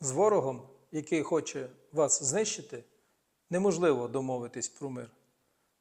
З ворогом, який хоче вас знищити, неможливо домовитись про мир,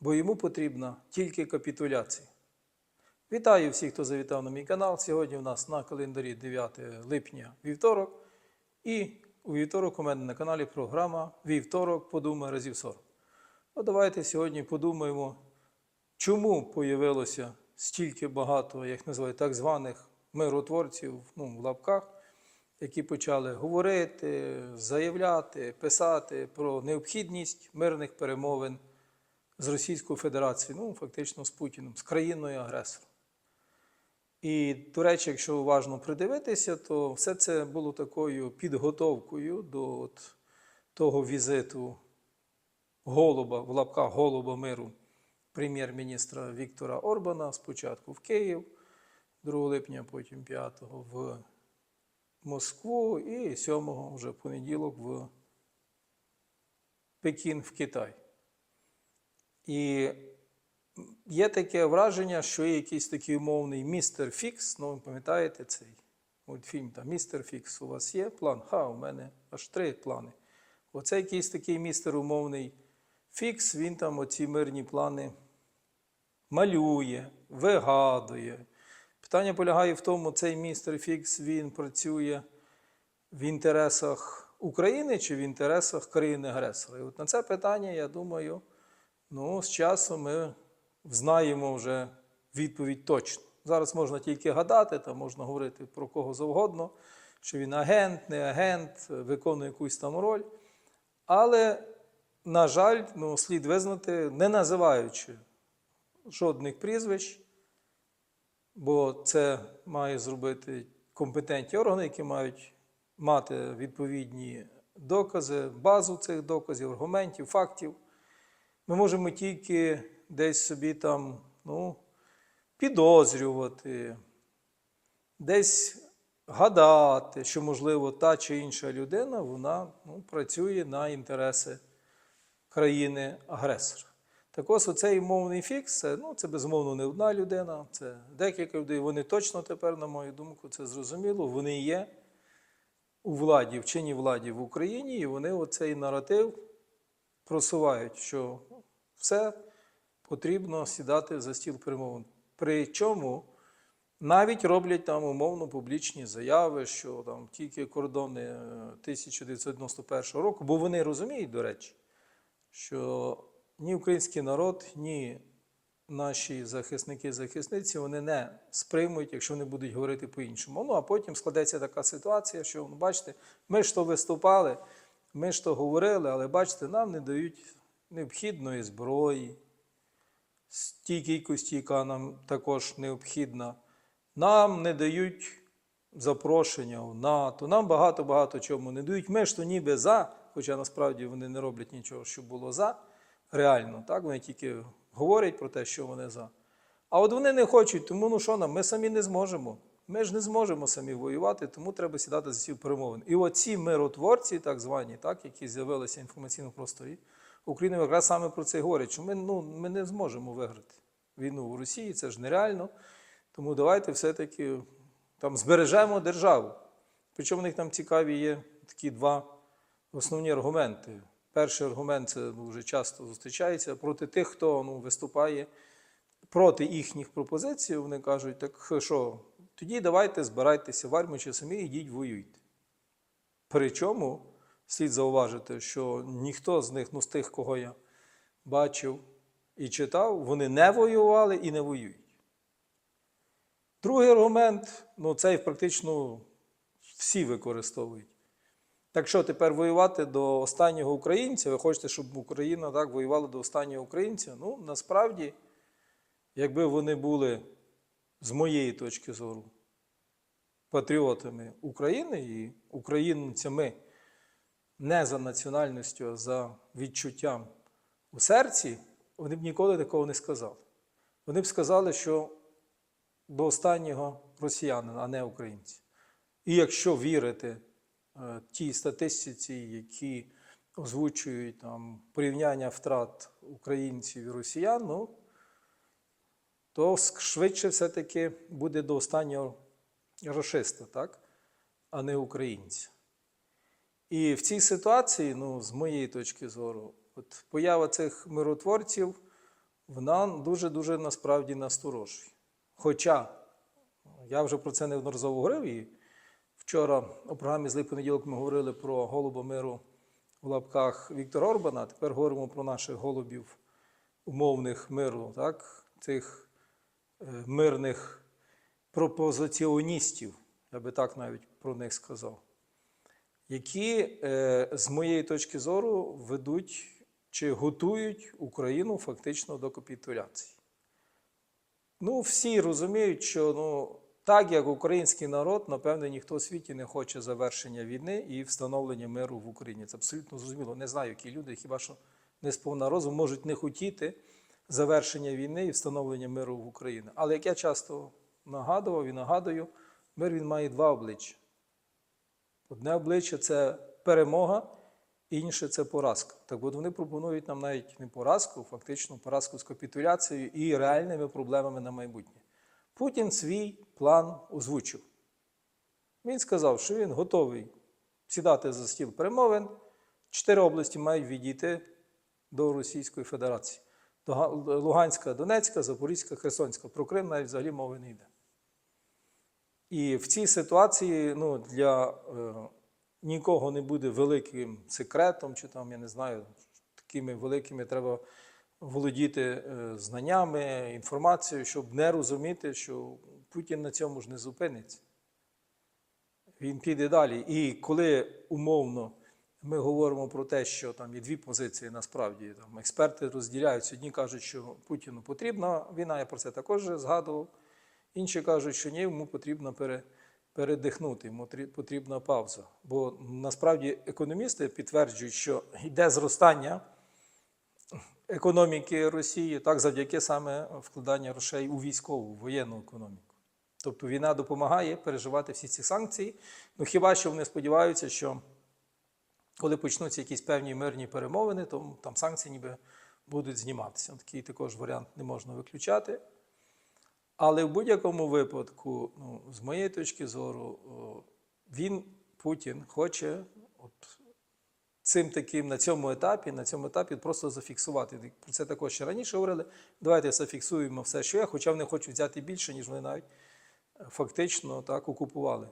бо йому потрібна тільки капітуляція. Вітаю всіх, хто завітав на мій канал. Сьогодні у нас на календарі 9 липня вівторок. І у вівторок у мене на каналі програма Вівторок подумай разів 40. От давайте сьогодні подумаємо, чому появилося стільки багато, як називають, так званих миротворців ну, в лапках, які почали говорити, заявляти, писати про необхідність мирних перемовин з Російською Федерацією, ну фактично з Путіним, з країною агресором. І, до речі, якщо уважно придивитися, то все це було такою підготовкою до от того візиту голуба, в лапках голуба миру прем'єр-міністра Віктора Орбана спочатку в Київ, 2 липня, потім 5 в Москву і 7 вже понеділок в Пекін в Китай. І є таке враження, що є якийсь такий умовний містер Фікс. Ну, ви пам'ятаєте цей мультфільм там Містер Фікс, у вас є план? Ха, у мене аж три плани. Оце якийсь такий містер умовний Фікс, він там оці мирні плани малює, вигадує. Питання полягає в тому, цей містер Фікс він працює в інтересах України чи в інтересах країни-агресора. І от на це питання, я думаю, ну, з часом ми знаємо вже відповідь точно. Зараз можна тільки гадати, там можна говорити про кого завгодно, що він агент, не агент, виконує якусь там роль. Але, на жаль, ну, слід визнати, не називаючи жодних прізвищ, бо це має зробити компетентні органи, які мають мати відповідні докази, базу цих доказів, аргументів, фактів. Ми можемо тільки десь собі там ну, підозрювати, десь гадати, що, можливо, та чи інша людина вона ну, працює на інтереси країни-агресора. Так ось оцей мовний фікс, це, ну, це безумовно не одна людина, це декілька людей. Вони точно тепер, на мою думку, це зрозуміло. Вони є у владі, в чинній владі в Україні, і вони оцей наратив просувають, що все потрібно сідати за стіл перемовин. Причому навіть роблять там умовно публічні заяви, що там тільки кордони е, 1991 року, бо вони розуміють, до речі, що ні український народ, ні наші захисники захисниці вони не сприймуть, якщо вони будуть говорити по-іншому. Ну а потім складеться така ситуація, що ну, бачите, ми ж то виступали, ми ж то говорили, але бачите, нам не дають необхідної зброї, з тій кількості, яка нам також необхідна. Нам не дають запрошення в НАТО, нам багато-багато чому не дають. Ми ж то ніби за, хоча насправді вони не роблять нічого, щоб було за. Реально, так? Вони тільки говорять про те, що вони за. А от вони не хочуть, тому ну що нам, ми самі не зможемо. Ми ж не зможемо самі воювати, тому треба сідати за стіл перемовин. І оці миротворці, так звані, так, які з'явилися в інформаційному просторі, України якраз саме про це й говорять, що ми, ну, ми не зможемо виграти війну в Росії, це ж нереально. Тому давайте все-таки там збережемо державу. Причому в них там цікаві є такі два основні аргументи. Перший аргумент це дуже часто зустрічається проти тих, хто ну, виступає проти їхніх пропозицій. Вони кажуть, так що, тоді давайте збирайтеся в армію чи самі йдіть воюйте. Причому слід зауважити, що ніхто з них, ну з тих, кого я бачив і читав, вони не воювали і не воюють. Другий аргумент, ну цей практично всі використовують. Так що тепер воювати до останнього українця, ви хочете, щоб Україна так воювала до останнього українця? Ну, насправді, якби вони були, з моєї точки зору, патріотами України і українцями не за національністю, а за відчуттям у серці, вони б ніколи такого не сказали. Вони б сказали, що до останнього росіянина, а не українця. І якщо вірити тій статистиці, які озвучують там порівняння втрат українців і росіян, ну, то швидше все-таки буде до останнього рашиста, так? а не українця. І в цій ситуації, ну, з моєї точки зору, от поява цих миротворців, вона дуже-дуже насправді насторожує. Хоча я вже про це неодноразово говорив, і вчора у програмі «Злий понеділок ми говорили про голуба миру в лапках Віктора Орбана, тепер говоримо про наших голубів умовних миру, так? цих е, мирних пропозиціоністів, я би так навіть про них сказав, які, е, з моєї точки зору, ведуть чи готують Україну фактично до капітуляції. Ну, всі розуміють, що ну, так як український народ, напевне, ніхто у світі не хоче завершення війни і встановлення миру в Україні. Це абсолютно зрозуміло. Не знаю, які люди, хіба що не сповна розуму, можуть не хотіти завершення війни і встановлення миру в Україні. Але як я часто нагадував і нагадую, мир він має два обличчя. Одне обличчя це перемога, інше це поразка. Так от вони пропонують нам навіть не поразку, фактично поразку з капітуляцією і реальними проблемами на майбутнє. Путін свій план озвучив. Він сказав, що він готовий сідати за стіл перемовин. Чотири області мають відійти до Російської Федерації. Луганська, Донецька, Запорізька, Херсонська. Про Крим навіть взагалі мови не йде. І в цій ситуації ну, для е, нікого не буде великим секретом, чи там, я не знаю, такими великими треба володіти е, знаннями, інформацією, щоб не розуміти, що Путін на цьому ж не зупиниться. Він піде далі. І коли умовно ми говоримо про те, що там є дві позиції, насправді там експерти розділяються. Одні кажуть, що Путіну потрібна війна, я про це також згадував. Інші кажуть, що ні, йому потрібно пере, передихнути, йому потрібна пауза. Бо насправді економісти підтверджують, що йде зростання економіки Росії, так завдяки саме вкладання грошей у військову, воєнну економіку. Тобто війна допомагає переживати всі ці санкції. Ну хіба що вони сподіваються, що коли почнуться якісь певні мирні перемовини, то там санкції ніби будуть зніматися. Такий також варіант не можна виключати. Але в будь-якому випадку, ну, з моєї точки зору, він, Путін, хоче от, цим таким на цьому етапі, на цьому етапі просто зафіксувати. Про це також ще раніше говорили. Давайте зафіксуємо все, що є, хоча вони хочуть взяти більше, ніж вони навіть фактично так окупували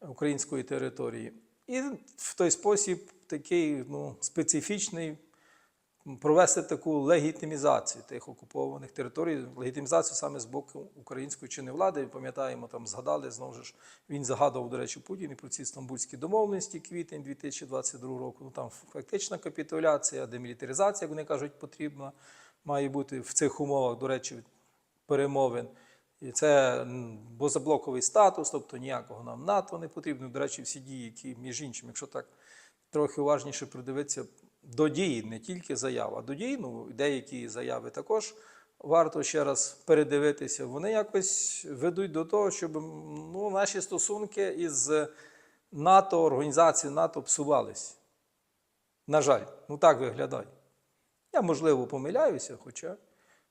української території. І в той спосіб такий ну, специфічний провести таку легітимізацію тих окупованих територій, легітимізацію саме з боку української чинної влади. Пам'ятаємо, там згадали знову ж він загадував, до речі, Путін і про ці стамбульські домовленості квітень 2022 року. Ну там фактична капітуляція, демілітаризація, як вони кажуть, потрібна має бути в цих умовах, до речі, перемовин. І це бозаблоковий статус, тобто ніякого нам НАТО не потрібно. До речі, всі дії, які між іншим, якщо так трохи уважніше придивитися до дії, не тільки заяв, а до дій, ну деякі заяви також варто ще раз передивитися. Вони якось ведуть до того, щоб ну, наші стосунки із НАТО, організацією НАТО псувались. На жаль, ну так виглядає. Я, можливо, помиляюся, хоча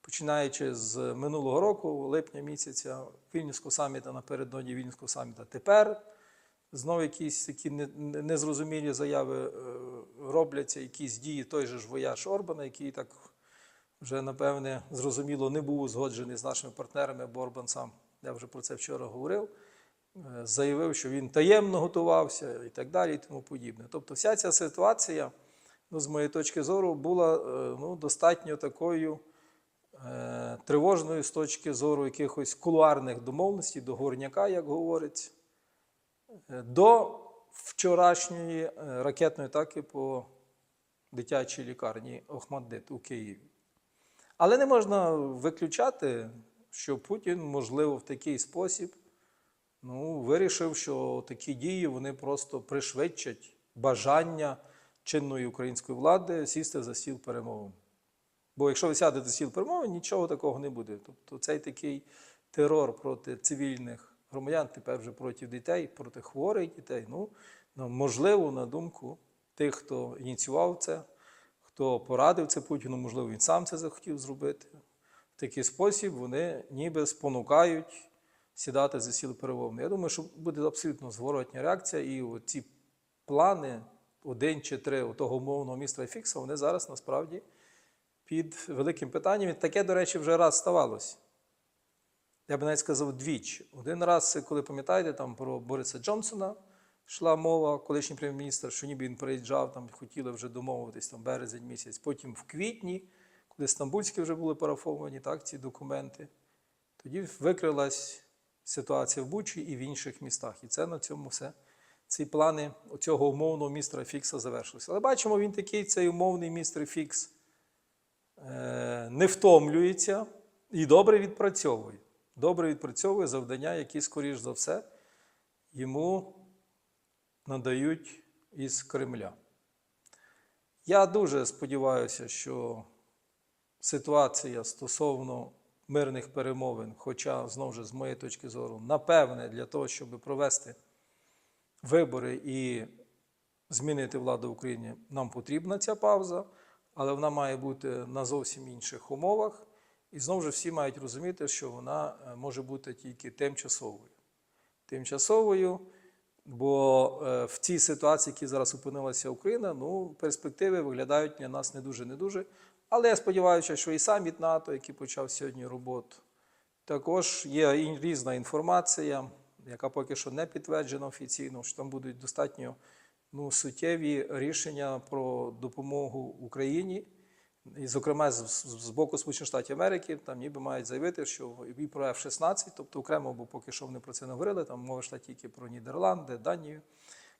починаючи з минулого року, липня місяця, Вільнюського саміта напередодні Вільнюського саміта, тепер знову якісь такі не- не- незрозумілі заяви е, робляться, якісь дії той же ж вояж Орбана, який так вже, напевне, зрозуміло, не був узгоджений з нашими партнерами, бо Орбан сам, я вже про це вчора говорив, е, заявив, що він таємно готувався і так далі, і тому подібне. Тобто вся ця ситуація, ну, з моєї точки зору, була е, ну, достатньо такою тривожною з точки зору якихось кулуарних домовленостей, договорняка, як говориться, е, до вчорашньої е, ракетної атаки по дитячій лікарні Охмаддит у Києві. Але не можна виключати, що Путін, можливо, в такий спосіб ну, вирішив, що такі дії вони просто пришвидшать бажання чинної української влади сісти за стіл перемовин. Бо якщо ви сядете за стіл перемовин, нічого такого не буде. Тобто цей такий терор проти цивільних громадян, тепер вже проти дітей, проти хворих дітей. Ну, ну, можливо, на думку тих, хто ініціював це, хто порадив це Путіну, можливо, він сам це захотів зробити. В такий спосіб вони ніби спонукають сідати за стіл перемовин. Я думаю, що буде абсолютно зворотня реакція, і ці плани один чи три того умовного містера Фікса, вони зараз насправді під великим питанням. І таке, до речі, вже раз ставалося. Я би навіть сказав двічі. Один раз, коли пам'ятаєте, там про Бориса Джонсона йшла мова, колишній прем'єр-міністр, що ніби він приїжджав, там хотіли вже домовитись там березень місяць. Потім в квітні, коли стамбульські вже були парафовані, так, ці документи, тоді викрилась ситуація в Бучі і в інших містах. І це на цьому все. Ці плани цього умовного містера Фікса завершилися. Але бачимо, він такий, цей умовний містер Фікс не втомлюється і добре відпрацьовує. Добре відпрацьовує завдання, які, скоріш за все, йому надають із Кремля. Я дуже сподіваюся, що ситуація стосовно мирних перемовин, хоча, знову ж, з моєї точки зору, напевне, для того, щоб провести вибори і змінити владу в Україні, нам потрібна ця пауза, але вона має бути на зовсім інших умовах. І знову ж всі мають розуміти, що вона е, може бути тільки тимчасовою. Тимчасовою, бо е, в цій ситуації, в якій зараз опинилася Україна, ну, перспективи виглядають для нас не дуже не дуже. Але я сподіваюся, що і саміт НАТО, який почав сьогодні роботу, також є різна інформація, яка поки що не підтверджена офіційно, що там будуть достатньо ну, суттєві рішення про допомогу Україні. І, зокрема, з, з- боку Сполучених Штатів Америки, там ніби мають заявити, що і про F-16, тобто окремо, бо поки що вони про це не говорили, там мова йшла тільки про Нідерланди, Данію,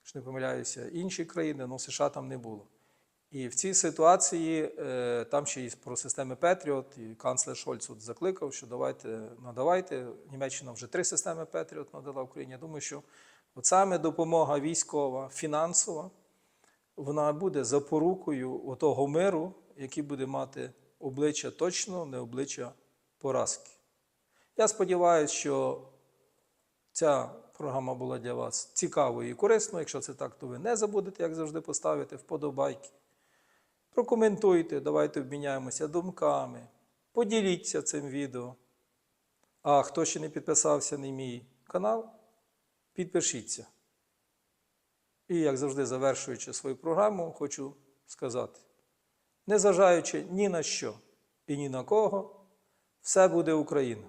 якщо не помиляюся, інші країни, ну США там не було. І в цій ситуації е, там ще і про системи Петріот, і канцлер Шольц от закликав, що давайте надавайте. Німеччина вже три системи Петріот надала Україні. Я думаю, що от саме допомога військова, фінансова, вона буде запорукою того миру, який буде мати обличчя точно, не обличчя поразки. Я сподіваюся, що ця програма була для вас цікавою і корисною. Якщо це так, то ви не забудете, як завжди, поставити вподобайки. Прокоментуйте, давайте обміняємося думками, поділіться цим відео. А хто ще не підписався на мій канал, підпишіться. І, як завжди, завершуючи свою програму, хочу сказати: незважаючи ні на що і ні на кого, все буде Україна.